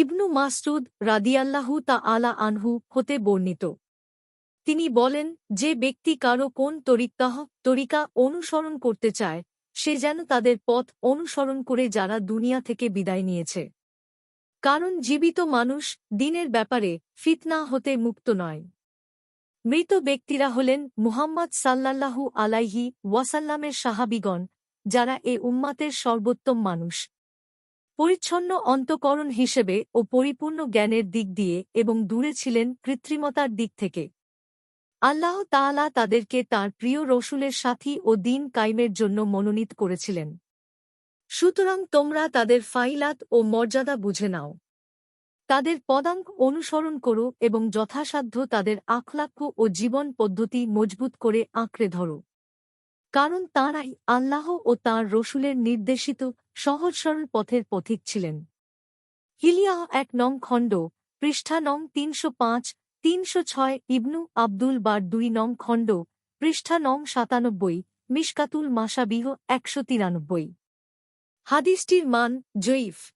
ইবনু মাসরুদ রাদিয়াল্লাহু তা আলা আনহু হতে বর্ণিত। তিনি বলেন, যে ব্যক্তি কারও কোন তরিকাহ তরিকা অনুসরণ করতে চায়, সে যেন তাদের পথ অনুসরণ করে যারা দুনিয়া থেকে বিদায় নিয়েছে। কারণ জীবিত মানুষ দিনের ব্যাপারে ফিতনা হতে মুক্ত নয়। মৃত ব্যক্তিরা হলেন মুহাম্মদ সাল্লাল্লাহু আলাইহি ওয়াসাল্লামের সাহাবিগণ, যারা এ উম্মাতের সর্বোত্তম মানুষ। পরিচ্ছন্ন অন্তকরণ হিসেবে ও পরিপূর্ণ জ্ঞানের দিক দিয়ে এবং দূরে ছিলেন কৃত্রিমতার দিক থেকে। আল্লাহ তাআলা তাদেরকে তার প্রিয় রসুলের সাথী ও দিন কাইমের জন্য মনোনীত করেছিলেন। সুতরাং তোমরা তাদের ফাইলাত ও মর্যাদা বুঝে নাও। তাদের পদাঙ্ক অনুসরণ করো এবং যথাসাধ্য তাদের আখলাক্য ও জীবন পদ্ধতি মজবুত করে আঁকড়ে ধরো। কারণ তাঁরাই আল্লাহ ও তাঁর রসুলের নির্দেশিত সহজ সরল পথের পথিক ছিলেন। হিলিয়া এক নং খণ্ড, পৃষ্ঠা নং তিনশো পাঁচ, তিনশো ছয় ইবনু আব্দুল বার দুই নং খণ্ড, পৃষ্ঠা নং সাতানব্বই, মিশকাতুল মাসাবিহ একশো তিরানব্বই। হাদিসটির মান জয়ীফ।